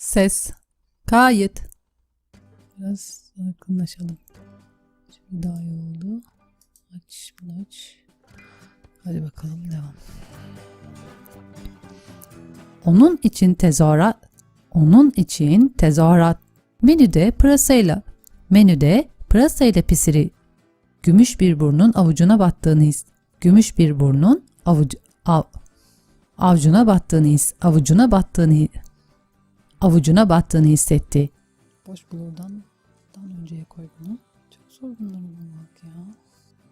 Ses. Kayıt. Biraz yakınlaşalım. Şimdi daha iyi oldu. Aç bunu aç. Hadi bakalım devam. Onun için tezahürat. Onun için tezahürat. Menüde pırasayla. Menüde pırasayla pisiri. Gümüş bir burnun avucuna battığını his. Gümüş bir burnun avucu, av, avucuna battığını his. Avucuna battığını hi- avucuna battığını hissetti. Boş bulurdan dan önceye koy bunu. Çok zor bunları bulmak ya.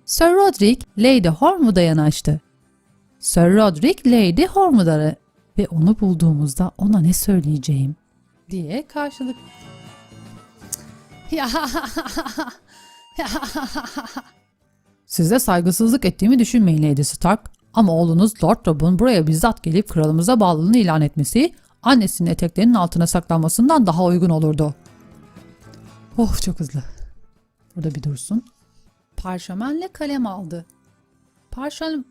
Sir Roderick Lady Horwood'a yanaştı. Sir Roderick Lady Horwood'a ve onu bulduğumuzda ona ne söyleyeceğim diye karşılık Size saygısızlık ettiğimi düşünmeyin Lady Stark. Ama oğlunuz Lord Rob'un buraya bizzat gelip kralımıza bağlılığını ilan etmesi annesinin eteklerinin altına saklanmasından daha uygun olurdu. Oh çok hızlı. Burada bir dursun. Parşömenle kalem aldı. Parşömen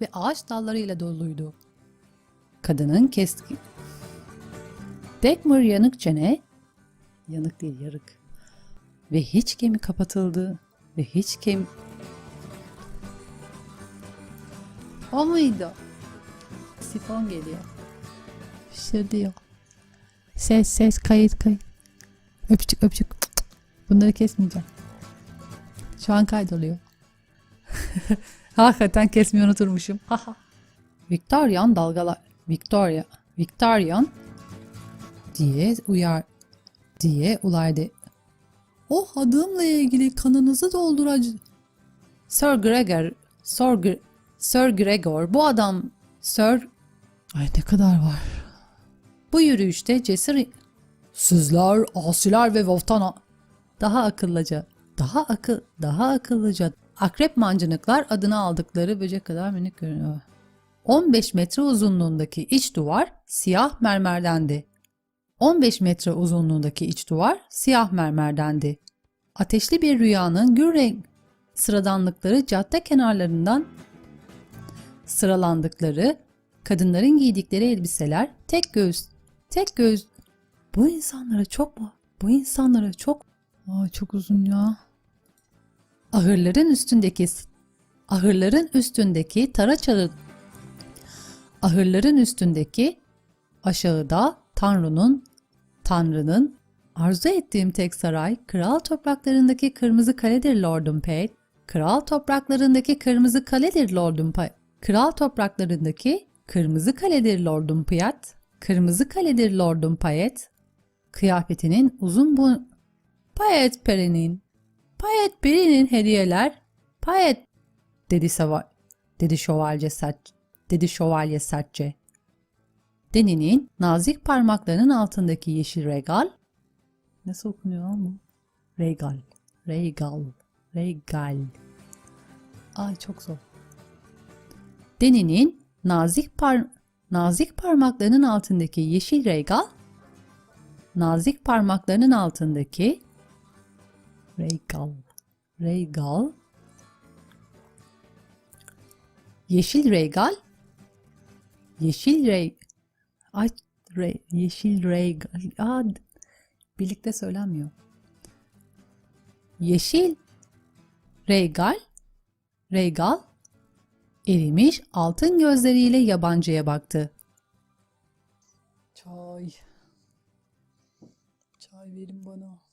ve ağaç dallarıyla doluydu. Kadının keskin. Dagmar yanık çene, yanık değil yarık. Ve hiç gemi kapatıldı ve hiç gemi... O muydu? Sifon geliyor. Şey diyor. Ses ses kayıt kayıt. Öpücük öpücük. Bunları kesmeyeceğim. Şu an kaydoluyor. Hakikaten kesmeyi unuturmuşum. Victorian dalgalar. Victoria. Victorian diye uyar diye ulaydı. O adımla ilgili kanınızı dolduracak. Sir Gregor, Sir, Gre- Sir Gregor, bu adam Sir... Ay ne kadar var. Bu yürüyüşte cesur... Sizler, asiler ve Voftana daha akıllıca, daha akıl, daha akıllıca akrep mancınıklar adını aldıkları böcek kadar minik görünüyor. 15 metre uzunluğundaki iç duvar siyah mermerdendi. 15 metre uzunluğundaki iç duvar siyah mermerdendi. Ateşli bir rüyanın gür renk sıradanlıkları cadde kenarlarından sıralandıkları kadınların giydikleri elbiseler tek göğüs tek göğüs bu insanlara çok mu? Bu insanlara çok Aa, çok uzun ya. Ahırların üstündeki ahırların üstündeki taraçalı ahırların üstündeki aşağıda Tanrı'nın Tanrı'nın arzu ettiğim tek saray kral topraklarındaki kırmızı kaledir Lordum Pate. Kral topraklarındaki kırmızı kaledir Lordum Pay. Kral topraklarındaki kırmızı kaledir Lordum Payet. Kırmızı kaledir Lordum Payet. Kıyafetinin uzun bu Payet Peri'nin Payet Peri'nin hediyeler Payet dedi sava dedi şövalye sert dedi şövalye sertçe. Deni'nin nazik parmaklarının altındaki yeşil regal nasıl okunuyor bu? Regal, regal, regal. Ay çok zor. Deni'nin nazik par nazik parmaklarının altındaki yeşil regal nazik parmaklarının altındaki regal, regal yeşil regal yeşil rey ay re, yeşil regal aa, birlikte söylenmiyor. Yeşil regal regal erimiş altın gözleriyle yabancıya baktı. Çay. Çay verin bana.